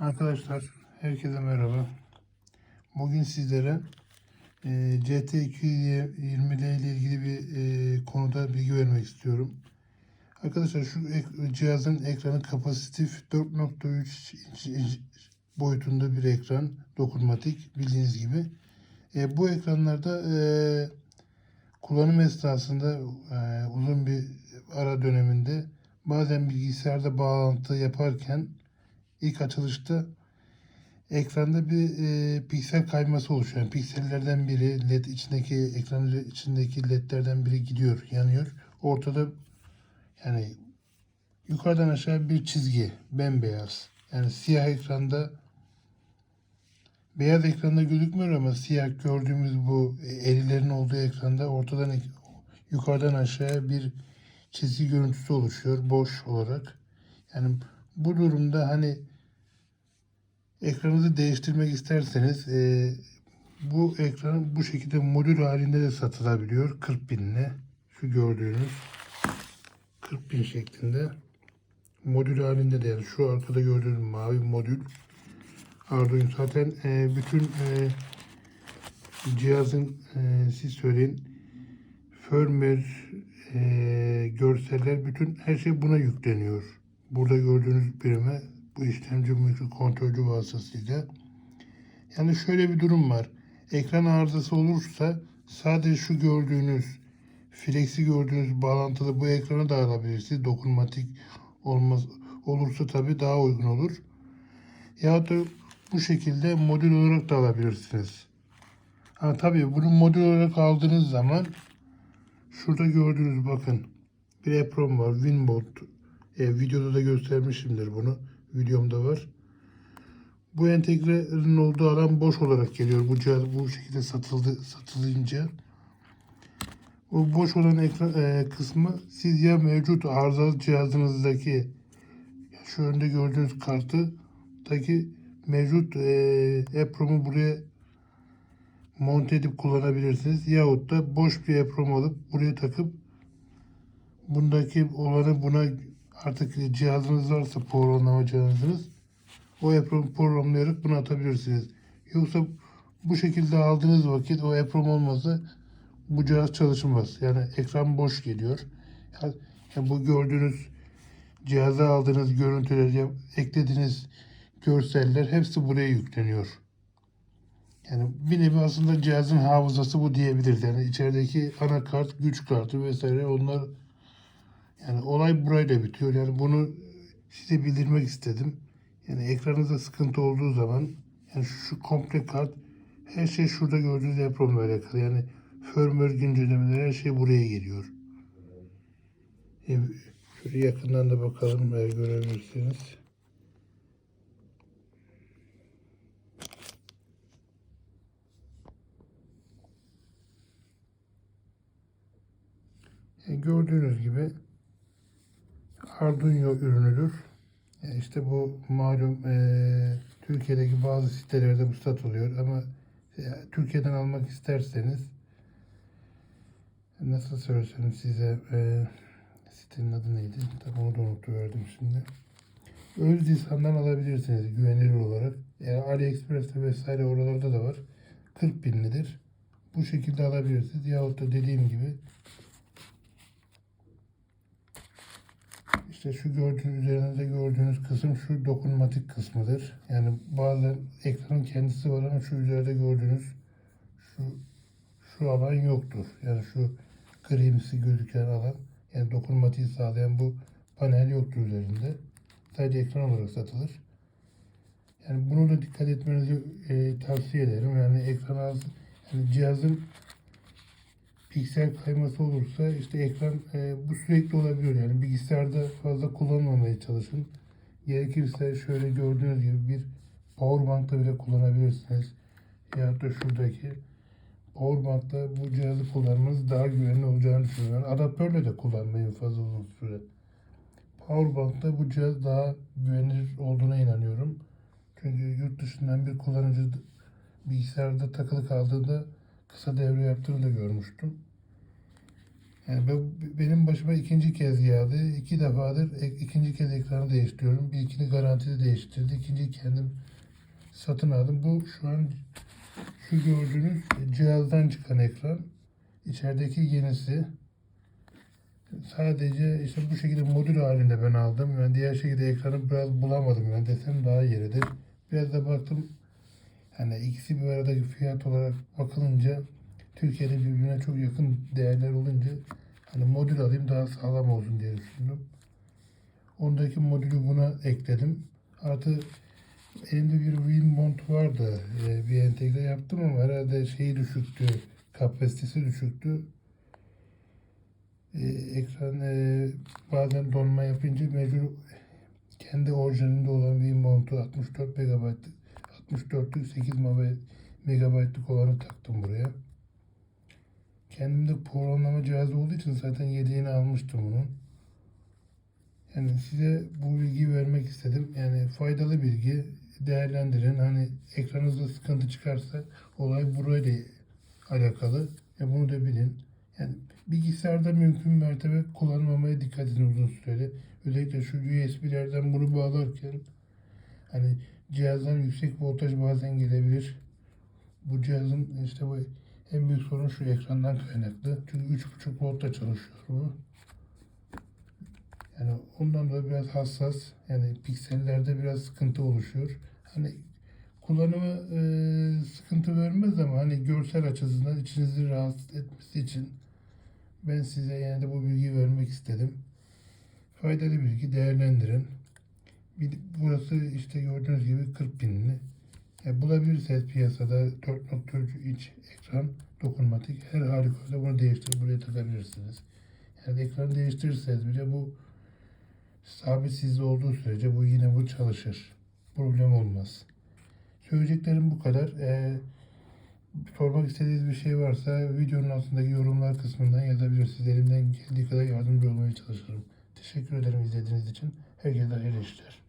Arkadaşlar herkese merhaba. Bugün sizlere e, CT220 ile ilgili bir e, konuda bilgi vermek istiyorum. Arkadaşlar şu ek- cihazın ekranı kapasitif 4.3 inç, inç boyutunda bir ekran dokunmatik bildiğiniz gibi. E, bu ekranlarda e, kullanım esnasında e, uzun bir ara döneminde bazen bilgisayarda bağlantı yaparken ilk açılışta ekranda bir e, piksel kayması oluşuyor. Yani piksellerden biri led içindeki ekran içindeki ledlerden biri gidiyor, yanıyor. Ortada yani yukarıdan aşağı bir çizgi, bembeyaz. Yani siyah ekranda beyaz ekranda gözükmüyor ama siyah gördüğümüz bu erilerin olduğu ekranda ortadan yukarıdan aşağıya bir çizgi görüntüsü oluşuyor boş olarak. Yani bu durumda hani ekranınızı değiştirmek isterseniz e, bu ekran bu şekilde modül halinde de satılabiliyor. 40 binle. Şu gördüğünüz 40 bin şeklinde. Modül halinde de yani şu arkada gördüğünüz mavi modül. Arduino zaten e, bütün e, cihazın e, siz söyleyin firmware e, görseller bütün her şey buna yükleniyor. Burada gördüğünüz birime bu işlemci mikrokontrolcü vasıtasıyla. Yani şöyle bir durum var. Ekran arızası olursa sadece şu gördüğünüz flexi gördüğünüz bağlantılı bu ekrana da alabilirsiniz. Dokunmatik olmaz olursa tabii daha uygun olur. Ya da bu şekilde modül olarak da alabilirsiniz. Ha tabii bunu modül olarak aldığınız zaman şurada gördüğünüz bakın bir EPROM var. Winbot. E, videoda da göstermişimdir bunu. Videomda var. Bu entegrenin olduğu alan boş olarak geliyor. Bu cihaz bu şekilde satıldı satılınca. O boş olan ekran e, kısmı siz ya mevcut arızalı cihazınızdaki şu önde gördüğünüz kartıdaki mevcut e, EPROM'u buraya monte edip kullanabilirsiniz. Yahut da boş bir EPROM alıp buraya takıp bundaki olanı buna artık cihazınız varsa programlama cihazınız o EPROM programlayarak bunu atabilirsiniz. Yoksa bu şekilde aldığınız vakit o EPROM olmazsa bu cihaz çalışmaz. Yani ekran boş geliyor. Yani, bu gördüğünüz cihaza aldığınız görüntüler, eklediğiniz görseller hepsi buraya yükleniyor. Yani bir nevi aslında cihazın hafızası bu diyebiliriz. Yani içerideki anakart, güç kartı vesaire onlar yani olay burayla bitiyor. Yani bunu size bildirmek istedim. Yani ekranınızda sıkıntı olduğu zaman yani şu, komple kart her şey şurada gördüğünüz EPROM'la alakalı. Yani firmware güncellemeleri her şey buraya geliyor. E, şöyle yakından da bakalım eğer görebilirsiniz. E, gördüğünüz gibi Arduino ürünüdür. E, işte bu malum e, Türkiye'deki bazı sitelerde bu satılıyor ama e, Türkiye'den almak isterseniz nasıl söylesem size e, sitenin adı neydi? Tabii onu da unutuverdim şimdi. Öz lisandan alabilirsiniz güvenilir olarak. E, AliExpress'te vesaire oralarda da var. 40 binlidir. Bu şekilde alabilirsiniz. Yahut da dediğim gibi İşte şu gördüğünüz üzerinde gördüğünüz kısım şu dokunmatik kısmıdır. Yani bazen ekranın kendisi var ama şu üzerinde gördüğünüz şu şu alan yoktur. Yani şu grimsi gözüken alan yani dokunmatiği sağlayan bu panel yoktur üzerinde. Sadece ekran olarak satılır. Yani bunu da dikkat etmenizi e, tavsiye ederim. Yani ekran az, yani cihazın piksel kayması olursa işte ekran e, bu sürekli olabiliyor yani bilgisayarda fazla kullanmamaya çalışın. Gerekirse şöyle gördüğünüz gibi bir powerbank'ta bile kullanabilirsiniz. Ya da şuradaki powerbank'ta bu cihazı kullanmanız daha güvenli olacağını düşünüyorum. Adaptörle de kullanmayın fazla uzun süre. Powerbank'ta bu cihaz daha güvenilir olduğuna inanıyorum. Çünkü yurt dışından bir kullanıcı bilgisayarda takılı kaldığında kısa devre yaptığını da görmüştüm. Yani ben- benim başıma ikinci kez geldi. İki defadır e- ikinci kez ekranı değiştiriyorum. Bir ikini garantide değiştirdi. İkinciyi kendim satın aldım. Bu şu an şu gördüğünüz cihazdan çıkan ekran. İçerideki yenisi. Sadece işte bu şekilde modül halinde ben aldım. Yani diğer şekilde ekranı biraz bulamadım. Yani desem daha yeridir. Biraz da baktım hani ikisi bir aradaki fiyat olarak bakılınca Türkiye'de birbirine çok yakın değerler olunca hani modül alayım daha sağlam olsun diye düşündüm. Ondaki modülü buna ekledim. Artı elimde bir Win mont vardı. Ee, bir entegre yaptım ama herhalde şeyi düşüktü. Kapasitesi düşüktü. Ee, ekran e, bazen donma yapınca mecbur kendi orijinalinde olan Win montu 64 MB 64'lük 8 MB'lık olanı taktım buraya. Kendimde programlama cihazı olduğu için zaten yedeğini almıştım bunun. Yani size bu bilgiyi vermek istedim. Yani faydalı bilgi. Değerlendirin. Hani ekranınızda sıkıntı çıkarsa olay burayla alakalı. Ya bunu da bilin. Yani bilgisayarda mümkün mertebe kullanmamaya dikkat edin uzun süreli. Özellikle şu USB'lerden bunu bağlarken hani cihazdan yüksek voltaj bazen gelebilir. Bu cihazın işte bu en büyük sorun şu ekrandan kaynaklı. Çünkü 3.5 voltta çalışıyor bu. Yani ondan dolayı biraz hassas. Yani piksellerde biraz sıkıntı oluşuyor. Hani kullanımı e, sıkıntı vermez ama hani görsel açısından içinizi rahatsız etmesi için ben size yani de bu bilgiyi vermek istedim. Faydalı bilgi değerlendirin. Burası işte gördüğünüz gibi 40 binli. Yani bulabilirseniz piyasada 4.3 inç ekran dokunmatik her halükarda bunu değiştirip buraya takabilirsiniz. Yani ekranı değiştirirseniz bile bu sabit sizde olduğu sürece bu yine bu çalışır. Problem olmaz. Söyleyeceklerim bu kadar. Ee, sormak istediğiniz bir şey varsa videonun altındaki yorumlar kısmından yazabilirsiniz. Elimden geldiği kadar yardımcı olmaya çalışırım. Teşekkür ederim izlediğiniz için. Herkese hayırlı işler.